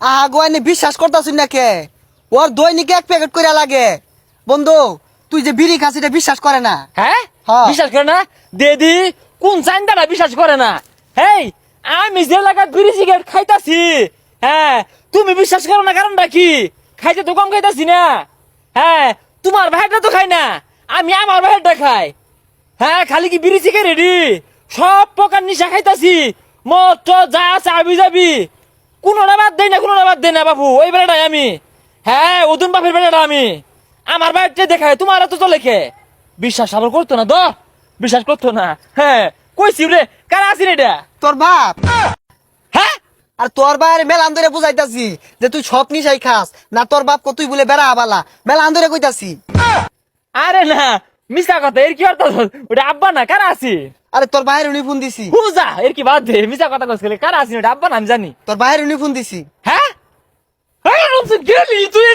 আগুয়ানি বিশ্বাস করতাছুন না কে ওর দৈনিক এক প্যাকেট করে লাগে। বন্ধু তুই যে বিড়ি খাস এটা বিশ্বাস করে না। হ্যাঁ? হ্যাঁ। বিশ্বাস করে না? দেদি কোন চাইন্দাটা বিশ্বাস করে না? হেই আমি যে এলাকার বিড়ি সিগারেট খাইতাছি হ্যাঁ তুমি বিশ্বাস করো না কারণটা কি? খাইতে তো কম খাইতাছি না। হ্যাঁ তোমার ভাইটা তো খাই না আমি আমার ভাইটা খাই। হ্যাঁ খালি কি বিড়ি সিগারেটই? সব প্রকার নিশা খাইতাছি টদ যা আছে আবি যাবি কোনোটা বাদ দেয় না কোনোটা বাদ দেয় না বাবু ওই বেড়াটাই আমি। হ্যাঁ ওদুন বাপের বেড়াটা আমি। আমার বাড়িতে দেখায় তোমার তো চলে খে। বিশ্বাস আবার করতো না দ বিশ্বাস করতো না। হ্যাঁ কইছি রে কারা আছি রে এটা? তোর বাপ। হ্যাঁ? আর তোর বাইরে মেলান ধরে বুঝাইতাছি যে তুই সব নিশাই খাস। না তোর বাপ কো তুই বলে বেড়া আবালা মেলান ধরে কইতাছি। আরে না মিশা কথা এর কি অর্থ? ওটা আব্বা না কারা আছি? আরে তোর বাইরে উনি ফোন দিছি। হুজা এর কি বাদ দে মিশা কথা কইছিলে কারা আছি? ওটা আব্বা না আমি জানি। তোর বাইরে উনি ফোন দিছি। হ্যাঁ? হ্যাঁ গেলি তুই